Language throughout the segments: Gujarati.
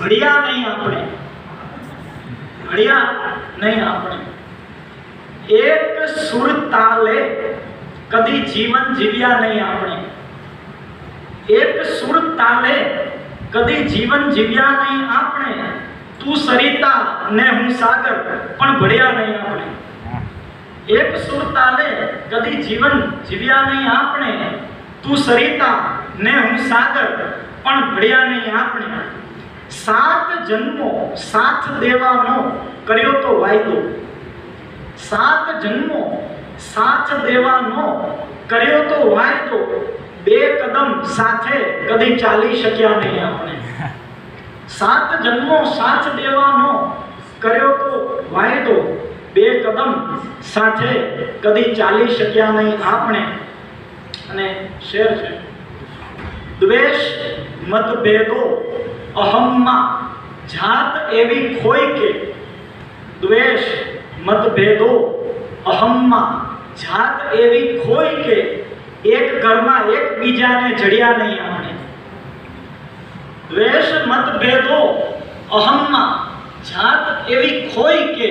ભળ્યા નહીં આપણે. ઘડિયા નહીં આપણે. એક સુર તાલે કદી જીવન જીવ્યા નહીં આપણે. એક સુર તાલે કદી જીવન જીવ્યા નહીં આપણે. તું સરિતા ને હું સાગર, પણ ભળ્યા નહીં આપણે. એક સુર તાલે કદી જીવન જીવ્યા નહીં આપણે. તું સરિતા ને હું સાગર, પણ ભળ્યા નહીં આપણે. સાત જન્મો સાથ દેવાનો કર્યો તો વાયદો. સાત જન્મો સાથ દેવાનો કર્યો તો વાયદો. બે કદમ સાથે કદી ચાલી શક્યા નહીં આપણે. સાત જન્મો સાથ દેવાનો કર્યો તો વાયદો. બે કદમ સાથે કદી ચાલી શક્યા નહીં આપણે. અને શેર છે. દ્વેષ મતભેદો અહમમાં જાત એવી ખોઈ કે દ્વેષ મતભેદો અહમમાં જાત એવી ખોઈ કે એક ઘરમાં એકબીજાને જડ્યા નહીં આપણે દ્વેષ મતભેદો અહમમાં જાત એવી ખોઈ કે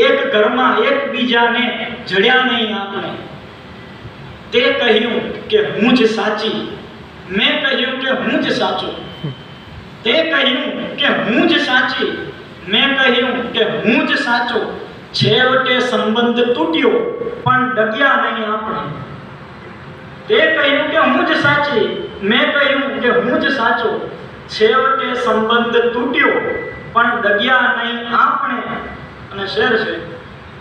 એક ઘરમાં એકબીજાને જડ્યા નહીં આપણે તે કહ્યું કે હું જ સાચી મેં કહ્યું કે હું જ સાચો તે કહ્યું કે હું જ સાચી. મેં કહ્યું કે હું જ સાચો. છેવટે સંબંધ તૂટ્યો, પણ ડગ્યા નહીં આપણે. તે કહ્યું કે હું જ સાચી. મેં કહ્યું કે હું જ સાચો. છેવટે સંબંધ તૂટ્યો, પણ ડગ્યા નહીં આપણે. અને શેર છે,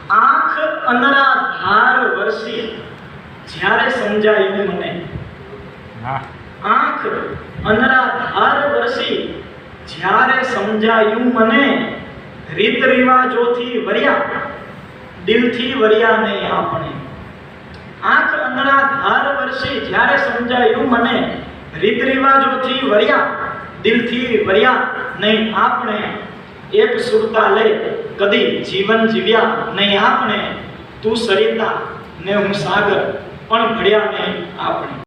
આંખ અનરા ધાર વરસી. જ્યારે સમજાયું મને. આંખ અનરા ધાર વરસી. જ્યારે સમજાયું મને, રીત રિવાજોથી વર્યા. દિલથી વર્યા નહીં આપણે. આંખ અનરા ધાર વરસી. જ્યારે સમજાયું મને, રીત રિવાજોથી વર્યા. દિલથી વર્યા નહીં આપણે. એક સુરતા લઈ કદી જીવન જીવ્યા નહીં આપણે. તું સરિતા ને હું સાગર, પણ ભળ્યા નહીં આપણે.